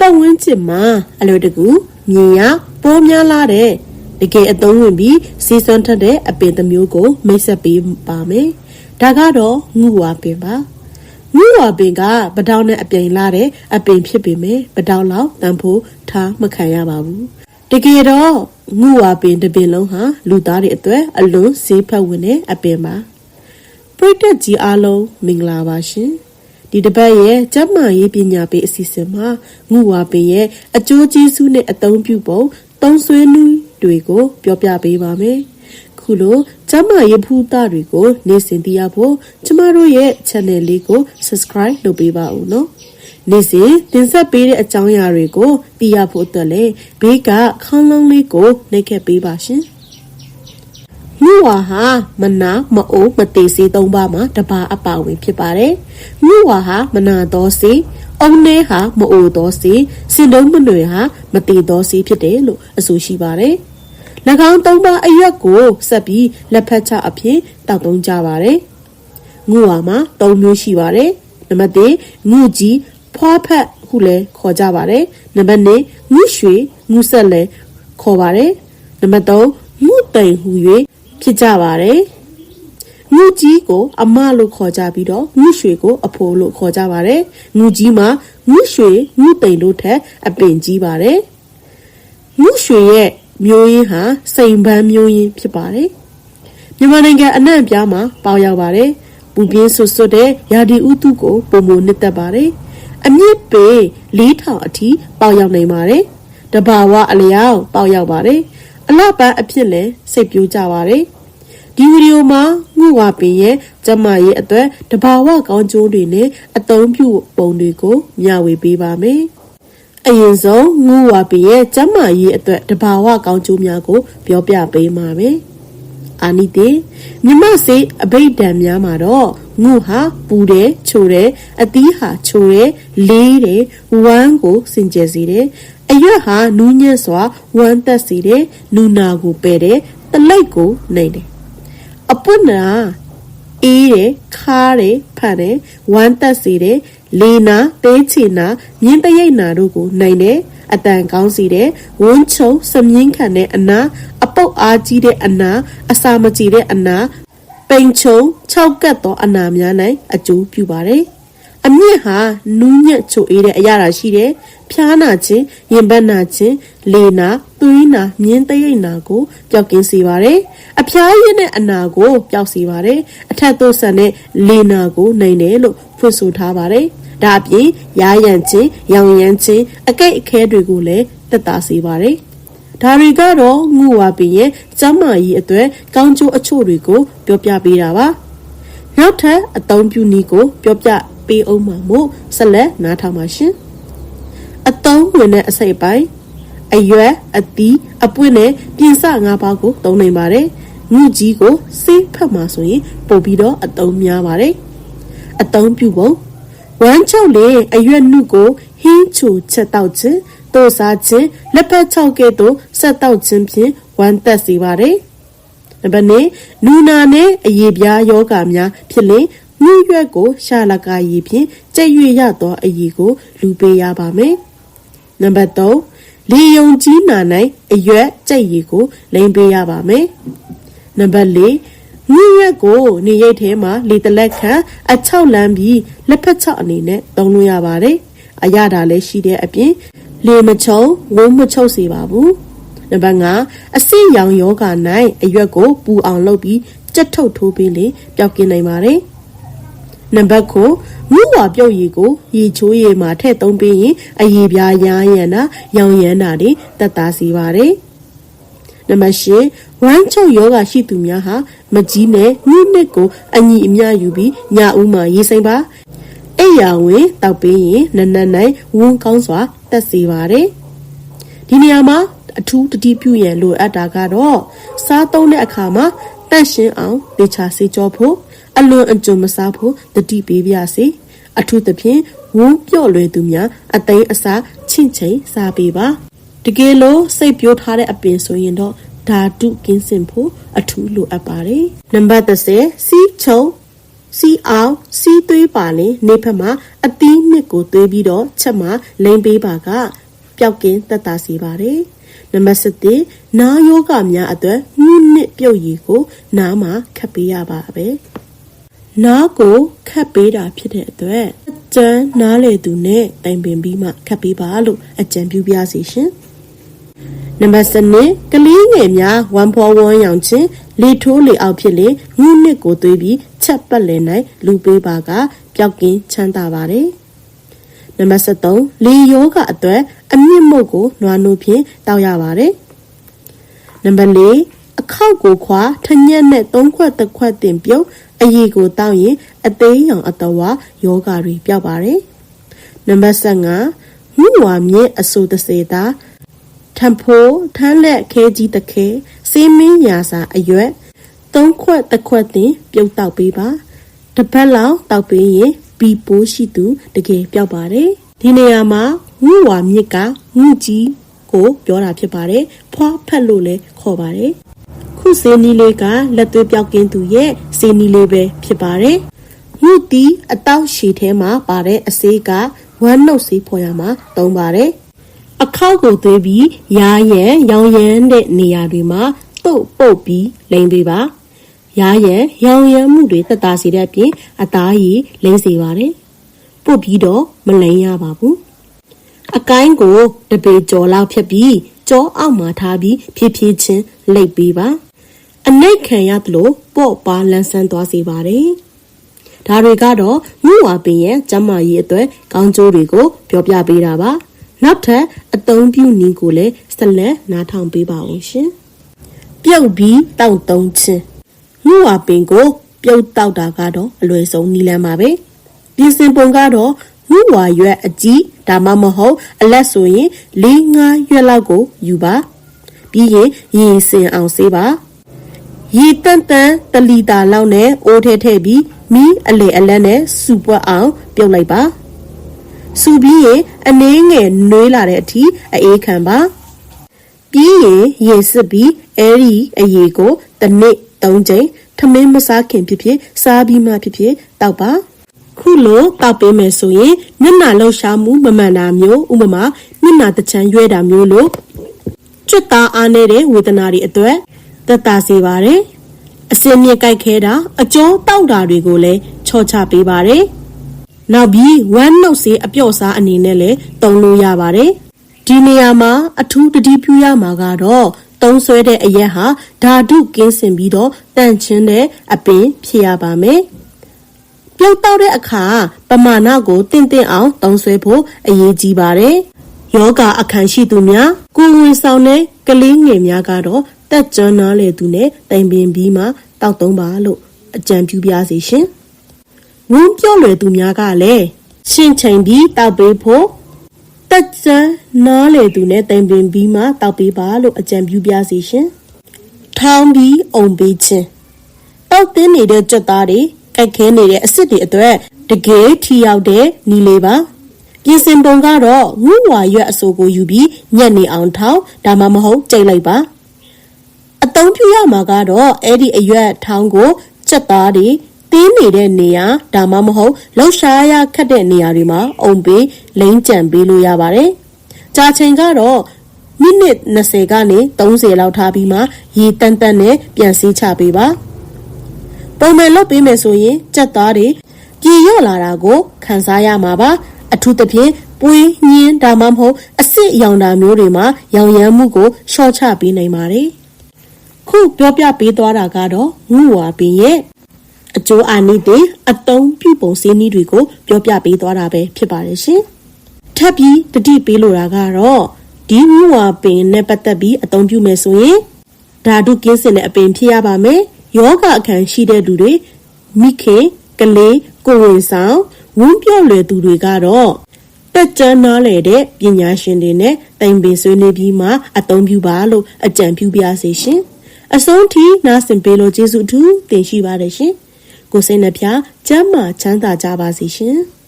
ပတ်ဝန်းကျင်မှာအလွယ်တကူမြင်ရပိုးများလာတဲ့တကယ်အသုံးဝင်ပြီးစီးစွမ်းထက်တဲ့အပင်တစ်မျိုးကို မိတ်ဆက်ပေးပါမယ်။ဒါကတော့ငူဝါပင်ပါ။ငူဝါပင်ကပတောင်းနဲ့အပြိန်လာတဲ့အပင်ဖြစ်ပေမဲ့ပတောင်းလောက်တန်ဖိုးထားမခံရပါဘူး။တကယ်တော့ငူဝါပင်တစ်ပင်လုံးဟာလူသားတွေအတွက်အလွန်ဈေးဖက်ဝင်တဲ့အပင်ပါ။ပရိသတ်ကြီးအားလုံးမင်္ဂလာပါရှင်။ ဒီတစ်ပတ်ရဲ့ကျမ်းမာရေးပညာပေးအစီအစဉ်မှာငူဝါပင်ရဲ့အကျိုးကျေးဇူးနဲ့အသုံးပြုပုံသုံးဆွေးနွေးတွေကိုပြောပြပေးပါမယ်။ခုလိုကျမ်းမာရေးဖူးသားတွေကို နေ့စဉ်သိရဖို့ကျမတို့ရဲ့ channel လေးကို subscribe လုပ်ပေးပါဦးနော်။နေ့စဉ်တင်ဆက်ပေးတဲ့အကြောင်းအရာတွေကိုသိရဖို့အတွက်လည်းဘေးကခေါင်းလုံးလေးကိုနှိပ်ခတ်ပေးပါရှင်။ မြူဝါဟာမနာမအိုးမသေးစေသုံးပါမှာတပါအပါဝင်ဖြစ်ပါတယ်။မြူဝါဟာမနာတော်စေအုံနေဟာမအိုတော်စေစင်တုံးမနွေဟာမတေတော်စေဖြစ်တယ်လို့အဆိုရှိပါတယ်။၎င်းသုံးပါအရွက်ကိုဆက်ပြီးလက်ဖက်ချအဖြစ်တောက်သုံးကြပါတယ်။ငူဝါမှာ၃မျိုးရှိပါတယ်။နံပါတ်1ငူကြီးဖွားဖက်ဟုလည်းခေါ်ကြပါတယ်။နံပါတ်2ငူရွှေငူဆက်လည်းခေါ်ပါတယ်။နံပါတ်3ငူတိန်ဟူ၍ ဖြစ်ကြပါတယ်။ငူကြီးကိုအမလို့ခေါ်ကြပြီးတော့ငူရွှေကိုအဖိုးလို့ခေါ်ကြပါတယ်။ငူကြီးမှာငူရွှေငူတိန်တို့ထက်အပင်ကြီးပါတယ်။ငူရွှေရဲ့မျိုးရင်းဟာစိန်ပန်းမျိုးရင်းဖြစ်ပါတယ်။မြန်မာနိုင်ငံအနှံ့အပြားမှာပေါရောက်ပါတယ်။ပူပြင်းဆွတ်ဆွတ်တဲ့ရာဒီဥတုကိုပုံမနှစ်သက်ပါတယ်။အမြင့်ပေ4000အထိပေါရောက်နိုင်ပါတယ်။တဘာဝအလျောက်ပေါရောက်ပါတယ်။ အလှပန်းအဖြစ်လည်းစိတ်ပြိုးကြပါတယ်။ဒီဗီဒီယိုမှာငှဝပင်ရဲ့ကျမရဲ့အတွက်တဘာဝကောင်းကျိုးတွေနဲ့အသုံးပြုပုံတွေကိုမျှဝေပေးပါမယ်။အရင်ဆုံးငူဝါပီရဲ့ကျမ်းမာရေးအတွက်တဘာဝကောင်းကျိုးများကို ပြောပြပေးမှာပဲအာနိတေမြမစေအဘိဓမ္များမှာတော့ငုဟာပူတယ်ချိုတယ်အသီးဟာချိုတယ်လေးတယ်ဝမ်းကိုစင်ကြယ်စေတယ် အရွက်ဟာနူးညံ့စွာဝမ်းသက်စေတယ်နူနာကိုပယ်တယ်တလိပ်ကိုနှိမ်တယ်အပွင့်နာအေးတယ်ခါတယ်ဖတ်တယ်ဝမ်းသက်စေတယ်လေနာသေးချီနာမြင်းတရိတ်နာတို့ကိုနိုင်တယ်အတန်ကောင်းစီတဲ့ဝန်းချုံစမြင်းခံတဲ့အနာအပုတ်အားကြီးတဲ့အနာအစာမကြည်တဲ့အနာပိန်ချုံ၆ကတ်သောအနာများ၌အကျိုးပြုပါတယ် အမြင့်ဟာနူးညံ့ချိုအေးတဲ့အရာရှိတယ်ဖျားနာခြင်းရင်ဘတ်နာခြင်းလေနာသွေးနာမြင်းတရိတ်နာကိုပျောက်ကင်းစေပါတယ်အဖျားရင်းတဲ့အနာကိုပျောက်စေပါတယ်အထက်သို့ဆန်တဲ့လေနာကိုနိုင်တယ်လို့ဖွင့်ဆိုထားပါတယ်ဒါအပြင်ရာရန်ချင်းရောင်ရမ်းချင်းအကိတ်အခဲတွေကိုလည်းတက်တာစေပါတယ်ဒါတွေကတော့ငူဝါပင်ရဲ့ကျမ်းမာရေးအတွက်ကောင်းကျိုးအချို့တွေကိုပြောပြပေးတာပါနောက်ထပ်အသုံးပြုနည်းကိုပြောပြ ပေးအောင်မှာမို့ဆက်လက်နားထောင်ပါရှင်အသုံးဝင်တဲ့အစိပ်ပိုင်းအရွက်အသီးအပွင့်နဲ့ပြင်စငါးပါးကိုသုံးနိုင်ပါတယ်ငုကြီးကိုစေးဖက်မှာဆိုရင်ပို့ပြီးတော့အသုံးများပါတယ်အသုံးပြုဖို့ဝမ်းချုပ်လေအရွက်နုကိုဟင်းချူချက်တောက်ခြင်းတိုးစားခြင်းလက်ဖက်ချောက်ကဲ့သို့ဆက်တောက်ခြင်းဖြင့်ဝမ်းသက်စေပါတယ်နံပါတ်2နူနာနဲ့အရေပြားယောဂများဖြစ်လေ မြွရွက်ကိုရှာလကာရည်ဖြင့်ကြက်ရွရသောအရည်ကို လူပေးရပါမယ်နံပါတ်3လေယုံကြီးနာ၌အရွက်ကြက်ရည်ကိုလိမ်ပေးရပါမယ်နံပါတ်4မြင့်ရက်ကိုနေရိတ်ထဲမှာလေတလက်ခံအချောက်လန်းပြီးလက်ဖက်ချောက်အနေနဲ့သုံးလို့ရပါတယ်။အရတာလည်းရှိတဲ့အပြင်လေမချုံဝုန်းမချုပ်စေပါဘူး။နံပါတ်5အဆင့်ရောင်ယောဂ၌အရွက်ကိုပူအောင်လုပ်ပြီးကြက်ထုတ်ထိုးပေးလေပျောက်ကင်းနိုင်ပါတယ်။ နံပါတ်9မြူဝါပြုတ်ရည်ကိုရေချိုးရည်မှာထည့်သုံးပြီးရင်အရည်ပြားရားရန်တာရောင်ရမ်းတာတွေတက်တာစီပါတယ်။နံပါတ်၈ဝမ်းချုပ်ယောဂရှိသူများဟာမကြီးနဲ့ညှိနှစ်ကိုအညီအမျှယူပြီးညဦးမှာရေးစိမ့်ပါအိယာဝင်တောက်ပေးရင်နနက်နိုင်ဝန်းကောင်းစွာတက်စေပါတယ်ဒီနေရာမှာအထူးတတိပြုရန်လိုအပ်တာကတော့စားသုံးတဲ့အခါမှာတန့်ရှင်းအောင်ဒေချာစေကြောဖို့ အလွန်အကျွံမစားဖို့တတိပေးပြစေအထူးသဖြင့်ဝန်းပြော့လွယ်သူများအသိအစားချင့်ချိန်စားပေးပါတကယ်လို့စိတ်ပြိုးထားတဲ့အပင်ဆိုရင်တော့ဓာတုကင်းစင်ဖို့အထူးလိုအပ်ပါတယ်နံပါတ်30စီးချုံစီအောင်စီးသွေးပါလင်နေဖက်မှာအသီးနှစ်ကိုသွေးပြီးတော့ချက်မှာလိမ့်ပေးပါကပျောက်ကင်းသက်သာစေပါတယ်နံပါတ်7နာယောဂများအတွက်ငုနှစ်ပြုတ်ရည်ကို နားမှာခတ်ပေးရပါပဲ နားကိုခတ်ပေးတာဖြစ်တဲ့အတွက်အကျန်းနားလေသူနဲ့တိုင်ပင်ပြီးမှခတ်ပေးပါလို့အကြံပြုပါစီရှင်နံပါတ်7ကလေးငယ်များဝမ်ဖောဝန်းရောင်ချင်းလေထိုးလေအောက်ဖြစ်လေငုနှစ်ကိုသွေးပြီးချက်ပတ်လည်၌လူပေးပါကပျောက်ကင်းချမ်းသာပါတယ်နံပါတ်73လေယောဂအတွက်အမြင့်မုတ်ကိုနွားနိုးဖြင့်တောက်ရပါတယ်နံပါတ်4အ ခောက်ကိုခွာထညက်နဲ့၃ခွက်တစ်ခွက်တင်ပြုတ်အရည်ကိုတောက်ရင်အသေးရောင်အတော်ဝါယောဂတွေပျောက်ပါတယ်နံပါတ်5ငှဝါမြင့်အဆိုတစေတာထံဖိုးထမ်းလက်ခဲကြီးတခဲစေးမင်းရာစာအရွက်သုံးခွက်တစ်ခွက်တင်ပြုတ်တောက်ပေးပါတစ်ပတ်လောက်တောက်ပေးရင်ဘီပိုးရှိသူတကယ်ပျောက်ပါတယ်ဒီနေရာမှာငှဝါမြစ်ကငှကြီးကိုပြောတာဖြစ်ပါတယ်ဖွာဖက်လို့လည်းခေါ်ပါတယ် ခုစေနီလေးကလက်သွေးပြောက်ကင်းသူရဲ့စေနီလေးပဲဖြစ်ပါတယ်ငှတီအတောက်ရှည်ထဲမှာပါတဲ့အစေးကဝမ်းနှုတ်စေးဖော်ရမှာသုံးပါတယ်အခောက်ကိုသွေးပြီးရာရန်ရောင်ရမ်းတဲ့နေရာတွေမှာတုတ်ပုတ်ပြီးလိမ့်ပေးပါရာရန်ရောင်ရမ်းမှုတွေတက်တာစီတဲ့အပြင်အသားရည်လိမ့်စေပါတယ်ပုတ်ပြီးတော့မလိမ့်ရပါဘူးအကိုင်းကိုတပေကြော်လောက်ဖြတ်ပြီးကြောအောက်မှာထားပြီးဖြည်းဖြည်းချင်းလိပ်ပေးပါ အနိတ်ခံရသလိုပေါ့ပါလန်းဆန်းသွားစေပါတယ်ဒါတွေကတော့မြူဝါပင်ရဲ့ကျမ်းမာရေးအတွက်ကောင်းကျိုးတွေကို ပြောပြပေးတာပါနောက်ထပ်အသုံးပြုနည်းကိုလည်းဆက်လက်နားထောင်ပေးပါဦးရှင်ပြုတ်ပြီးတောက်တုံးချင်းမြူဝါပင်ကို ပြုတ်တောက်တာကတော့အလွယ်ဆုံးနည်းလမ်းပါပဲပြင်ဆင်ပုံကတော့မြူဝါရွက်အကြီးဒါမှမဟုတ်အလက်ဆိုရင်၄၅ရွက်လောက်ကိုယူပါပြီးရင်ရင်စင်အောင်ဆေးပါ ရေတန်တန်တလီတာလောက်နဲ့အိုးထဲထည့်ပြီးမီးအလေအလက်နဲ့စူပွက်အောင်ပြုတ်လိုက်ပါစူပြီးရင်အနှင်းငယ်နွေးလာတဲ့အထိအေးခံပါပြီးရင်ရေစစ်ပြီးအဲ့ဒီအရေကိုတစ်နေ့၃ချိန်ထမင်းမစားခင်ဖြစ်ဖြစ်စားပြီးမှဖြစ်ဖြစ်တောက်ပါခုလိုတောက်ပေးမယ်ဆိုရင်မျက်နှာလှုပ်ရှားမှုမမှန်တာမျိုးဥပမာမျက်နှာတချမ်းရွဲတာမျိုးလို့ကျွတ်သားအားနေတဲ့ဝေဒနာတွေအတွက် သက်သာစေပါတယ်အစင်းမြင့်ကြိုက်ခဲတာအကျော်တောက်တာတွေကိုလည်းချော့ချပေးပါတယ်နောက်ပြီးဝမ်းနှုတ်စေးအပြော့စားအနေနဲ့လည်းတုံလို့ရပါတယ်ဒီနေရာမှာအထူးတတိပြုရမှာကတော့သုံးဆွဲတဲ့အရက်ဟာဓာတုကင်းစင်ပြီးတော့တန့်ချင်းတဲ့အပင်ဖြစ်ရပါမယ်။ပြုတ်တော့တဲ့အခါပမာဏကိုတင့်တင့်အောင်သုံးဆွဲဖို့အရေးကြီးပါတယ်။ယောဂအခန့်ရှိသူများကိုယ်ဝင်ဆောင်တဲ့ ကလေးငယ်များကတော့တက်ကြွနားလေသူနဲ့တိုင်ပင်ပြီးမှတောက်သုံးပါလို့အကြံပြုပြစီရှင်။ဝန်းပြော့လွယ်သူများကလည်းရှင်းချိန်ပြီးတောက်ပေးဖို့တက်စံနားလေသူနဲ့တိုင်ပင်ပြီးမှတောက်ပေးပါလို့အကြံပြုပြစီရှင်။ထောင်းပြီးအုံပေးခြင်းတောက်တင်းနေတဲ့ကြက်သားတွေကြိုက်ခဲနေတဲ့အစ်စ်တွေအတွက်တကယ်ထီရောက်တဲ့နီလေးပါ ပြင်စင်ပုံကတော့ငူဝါရွက်အစိုးကိုယူပြီးညက်နေအောင်ထောင်းဒါမှမဟုတ်ကြိတ်လိုက်ပါအသုံးပြုရမှာကတော့အဲ့ဒီအရွက်ထောင်းကိုကြက်သားတွေတင်းနေတဲ့နေရာဒါမှမဟုတ်လှရှားရခတ်တဲ့နေရာတွေမှာအုံပေးလိမ့်ကြံပေးလို့ရပါတယ်။ကြာချိန်ကတော့မိနစ်20ကနေ30လောက်ထားပြီးမှရေတန်တန်နဲ့ပြန်စီးချပေးပါ။ပုံမှန်လုပ်ပေးမယ်ဆိုရင်ကြက်သားတွေပြေရော့လာတာကိုခံစားရမှာပါ။ အထူးသဖြင့်ပွေးညင်းဒါမှမဟုတ်အစ်စ်ရောင်တာမျိုးတွေမှာရောင်ရမ်းမှုကိုရှော့ချပေးနိုင်ပါတယ်။ခုပြောပြပေးသွားတာကတော့ငူဝါပင်ရဲ့အကျိုးအာနိသင်အတုံးပြုပုံစည်းနည်းတွေကိုပြောပြပေးသွားတာပဲဖြစ်ပါတယ်ရှင်။ထပ်ပြီးတတိပေးလိုတာကတော့ဒီမူဝါပင်နဲ့ပတ်သက်ပြီးအသုံးပြုမယ်ဆိုရင်ဓာတုကင်းစင်တဲ့အပင်ဖြစ်ရပါမယ်။ယောဂအခန်းရှိတဲ့လူတွေမိခင်ကလေးကိုဝင်ဆောင် ဝန်းပြော့လွယ်သူတွေကတော့တက်ကြနားလေတဲ့ပညာရှင်တွေနဲ့တိုင်ပင်ဆွေးနွေးပြီးမှအသုံးပြုပါလို့အကြံပြုပါစေရှင်။အဆုံးထိနားဆင်ပေးလို့ကျေးဇူးအထူးတင်ရှိပါတယ်ရှင်။ကိုစိတ်နှပြကျမ်းမာချမ်းသာကြပါစေရှင်။